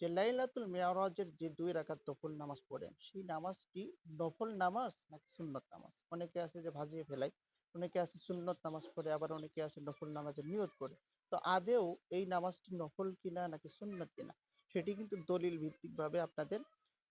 যে লাইলাতুল মেয়ারাজের যে দুই রাকাত নফল নামাজ পড়েন, সেই নামাজটি নফল নামাজ নাকি সুন্নত নামাজ? অনেকে আছে যে ভাজিয়ে ফেলায়, অনেকে আছে সুন্নত নামাজ পড়ে, আবার অনেকে আছে নফল নামাজের নিয়ত করে। তো আদেও এই নামাজটি নফল কিনা নাকি সুন্নত কিনা, সেটি কিন্তু দলিল ভিত্তিকভাবে আপনাদের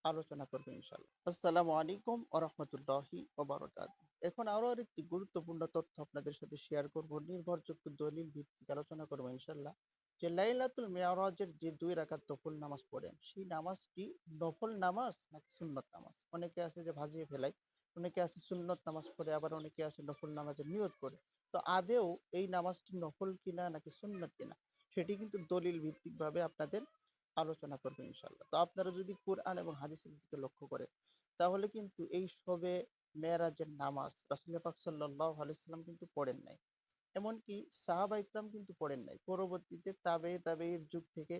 আলোচনা করব ইনশাল্লাহ আসসালামু আলাইকুম ওরহমতুল্লাহি ওবরাকাত এখন আরও আরেকটি গুরুত্বপূর্ণ তথ্য আপনাদের সাথে শেয়ার করব, নির্ভরযোগ্য দলিল ভিত্তিক আলোচনা করব ইনশাল্লাহ যে লাইলাতুল মেয়ারাজের যে দুই রাকাত নফল নামাজ পড়েন, সেই নামাজটি নফল নামাজ নাকি সুন্নত নামাজ? অনেকে আছে যে ভাজিয়ে ফেলায়, অনেকে আছে সুন্নত নামাজ পড়ে, আবার অনেকে আছে নফল নামাজের নিয়ত করে। তো আদেও এই নামাজটি নফল কিনা নাকি সুন্নত কিনা, সেটি কিন্তু দলিল ভিত্তিকভাবে আপনাদের আলোচনা করব ইনশাল্লাহ তো আপনারা যদি কোরআন এবং হাদিসের দিকে লক্ষ্য করেন, তাহলে কিন্তু এই সবে মেয়েরাজের নামাজ রাসুল পাক সাল্লাহ আলাইসাল্লাম কিন্তু পড়েন নাই। এমনকি সাহাবা ইকরাম কিন্তু পড়েন নাই। পরবর্তীতে তাবে তাবের যুগ থেকে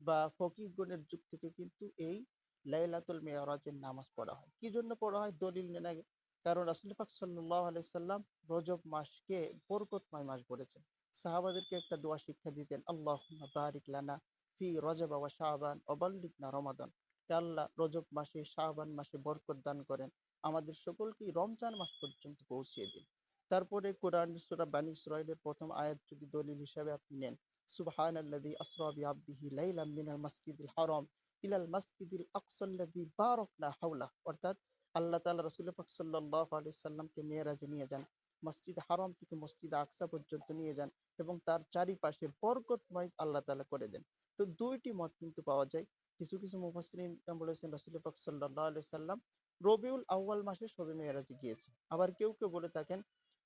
বা ফকিরগণের যুগ থেকে কিন্তু এই লাইলাতুল মেয়ারাজের নামাজ পড়া হয়। কি জন্য পড়া হয়? দলিল নেন আগে। কারণ রাসুল পাক সাল্লাহ আলাইসাল্লাম রজব মাসকে বরকতময় মাস বলেছেন। সাহাবাদেরকে একটা দোয়া শিক্ষা দিতেন আল্লাহ বারিক লানা ফি রজব ওয়া শাহবান অবাল্লিকনা রমাদান। হে আল্লাহ রজব মাসে শাহবান মাসে বরকত দান করেন। আমাদের সকলকে রমজান মাস পর্যন্ত পৌঁছিয়ে দিন। তারপরে কোরআন সূরা বানি ইসরাইলের প্রথম আয়াত যদি দলিল হিসাবে আপনি নেন, সুবহানাল্লাযী আসরা বিআবদিহি লাইলাম মিনাল মাসজিদিল হারাম ইলাল মাসজিদিল আকসাল্লাযী বারাকনা হাওলা অর্থাৎ আল্লাহ তাআলা রাসূল পাক সাল্লাল্লাহু আলাইহি সাল্লামকে মেরাজে নিয়ে যান, মসজিদ হারাম থেকে মসজিদ আকসা পর্যন্ত নিয়ে যান এবং তার চারিপাশে বরকতময় আল্লাহ তাআলা করে দেন। তো দুইটি মত কিন্তু পাওয়া যায়। কিছু কিছু মুফাসসিরিন বলেছেন রাসূল পাক সাল্লাল্লাহু আলাইহি সাল্লাম, রবিউল আউয়াল মাসে সবে মেরাজে গিয়েছে। আবার কেউ কেউ বলে থাকেন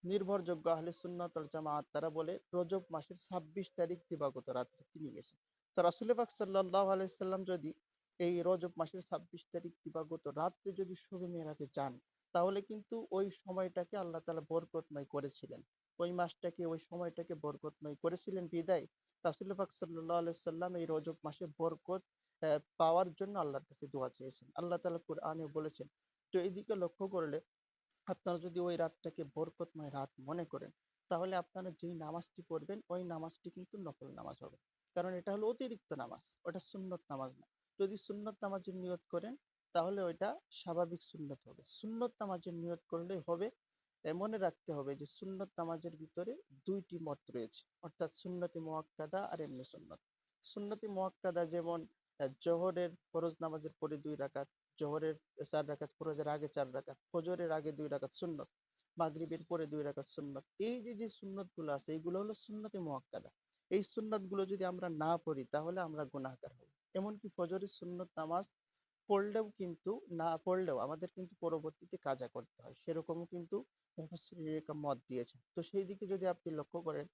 নির্ভরযোগ্য আহলে সুন্নাত জামাত, তারা বলে রজব মাসের ছাব্বিশ তারিখ দিবাগত রাত্রে তিনি গেছেন। তো রাসূল পাক সাল্লাল্লাহু আলাইহি সাল্লাম যদি এই রজব মাসের ছাব্বিশ তারিখ দিবাগত রাত্রে যদি শবে মেরাজে যান, তাহলে কিন্তু ওই সময়টাকে আল্লাহ তালা বরকতময় করেছিলেন। ওই মাসটাকে, ওই সময়টাকে বরকতময় করেছিলেন। বিদায় রাসূল পাক সাল্লাল্লাহু আলাইহি সাল্লাম এই রজব মাসে বরকত পাওয়ার জন্য আল্লাহর কাছে দোয়া চেয়েছেন। আল্লাহ তাআলা কোরআনে বলেছেন, তো এদিকে লক্ষ্য করলে আপনারা যদি ওই রাতটাকে বরকতময় রাত মনে করেন, তাহলে আপনারা যেই নামাজটি পড়বেন, ওই নামাজটি কিন্তু নকল নামাজ হবে। কারণ এটা হলো অতিরিক্ত নামাজ, ওটা সুন্নত নামাজ না। যদি সুন্নত নামাজের নিয়ত করেন, তাহলে ওইটা স্বাভাবিক সুন্নত হবে। সুন্নত নামাজের নিয়ত করলে হবে মনে রাখতে হবে যে সুন্নত নামাজের ভিতরে দুইটি মত রয়েছে। অর্থাৎ সুন্নতি মোয়াক্কাদা আর এমনি সুন্নত। সুন্নতি মোয়াক্কাদা যেমন জোহরের ফরজ নামাজের পরে দুই রাকাত জোহরের চার রাকাত, ফরজের আগে চার রাকাত, ফজরের আগে দুই রাকাত সুন্নত, মাগরিবের পরে দুই রাকাত সুন্নত। এই যে যে সুন্নতগুলো আছে এইগুলো হলো সুন্নতে মোয়াক্কাদা। এই সুন্নতগুলো যদি আমরা না পড়ি, তাহলে আমরা গুনাহগার হব। এমনকি ফজরের সুন্নত নামাজ পড়লেও কিন্তু না পড়লেও আমাদের কিন্তু পরবর্তীতে কাজা করতে হয়। সেরকমও কিন্তু মত দিয়েছেন তো সেই দিকে যদি আপনি লক্ষ্য করেন,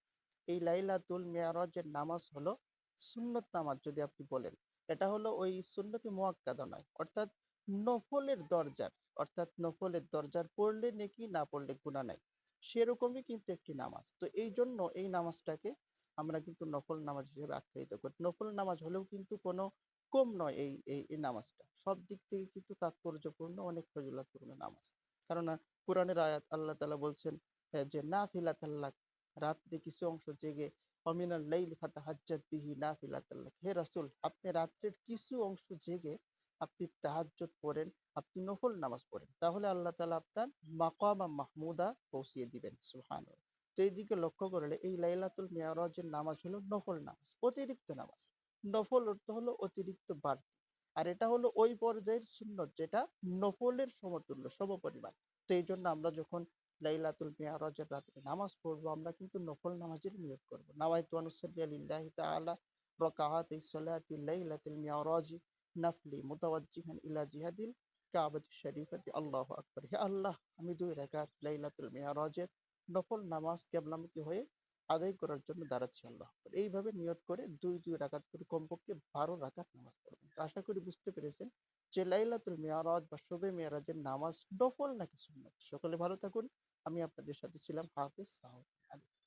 এই লাইলাতুল মেয়ারজের নামাজ হলো সুন্নত নামাজ যদি আপনি বলেন, এটা হলো ওই সুন্নতি মোয়াক্কাদা নয়। অর্থাৎ নফলের দরজার অর্থাৎ নফলের দরজার পড়লে নাকি না পড়লে গুণা নাই। সেরকমই কিন্তু একটি নামাজ। তো এই জন্য এই নামাজটাকে আমরা কিন্তু নফল নামাজ হিসেবে আখ্যায়িত করি। নফল নামাজ হলেও কিন্তু কোনো কম নয় এই এই নামাজটা। সব দিক থেকে কিন্তু তাৎপর্যপূর্ণ অনেক ফজিলতপূর্ণ নামাজ। আহ, কোরআনের আয়াত আল্লাহ তালা বলছেন যে নাফিলাতাল্লাহ রাত্রে কিছু অংশ জেগে অমিনাল লাইল ফাতাহাজ্জাত বিহি নাফিলাতাল্লাহ হে রাসুল আপনি রাত্রের কিছু অংশ জেগে আপনি তাহাজ্জুদ পড়েন, আপনি নফল নামাজ পড়েন, তাহলে আল্লাহ তালা আপনার মাকামা মাহমুদা পৌঁছিয়ে দিবেন, সুবহানাল্লাহ। তো এইদিকে লক্ষ্য করলে এই লাইলাতুল মেয়ারাজের নামাজ হলো নফল নামাজ, অতিরিক্ত নামাজ। নফল অর্থ হলো অতিরিক্ত বাড়তি, আর এটা হলো ওই পর্যায়ের সুন্নত যেটা নফলের সমতুল্য, সমপরিমাণ। তো এই জন্য আমরা যখন লাইলাতুল মেয়ারাজের রাত্রে নামাজ পড়ব, আমরা কিন্তু নফল নামাজের নিয়োগ করব। নাওয়াইতু আনুসাল্লি লিল্লাহি তাআলা, রাকাআত সালাতি লাইলাতুল মেয়ারাজি নাফলি মুতাওয়াজ্জিহান ইলা জিহাদিল কাবাতি শরীফাতি। আল্লাহু আকবার। হে আল্লাহ, আমি দুই রাকাত লাইলাতুল মেয়ারাজের নফল নামাজ কেবলামুখী হয়ে আদায় করার জন্য দাঁড়াচ্ছি, আল্লাহ। এইভাবে নিয়ত করে দুই দুই রাকাত করে কমপক্ষে বারো রাকাত নামাজ পড়বেন। আশা করি বুঝতে পেরেছেন যে লাইলাতুল মেয়ারাজ বা শবে মেয়ারাজের নামাজ নফল নাকি সুন্নত? সকলে ভালো থাকুন। আমি আপনাদের সাথে ছিলাম হাফিজ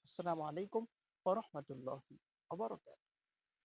আসসালামু আলাইকুম ওয়া রাহমাতুল্লাহি ওয়া বারাকাতুহু।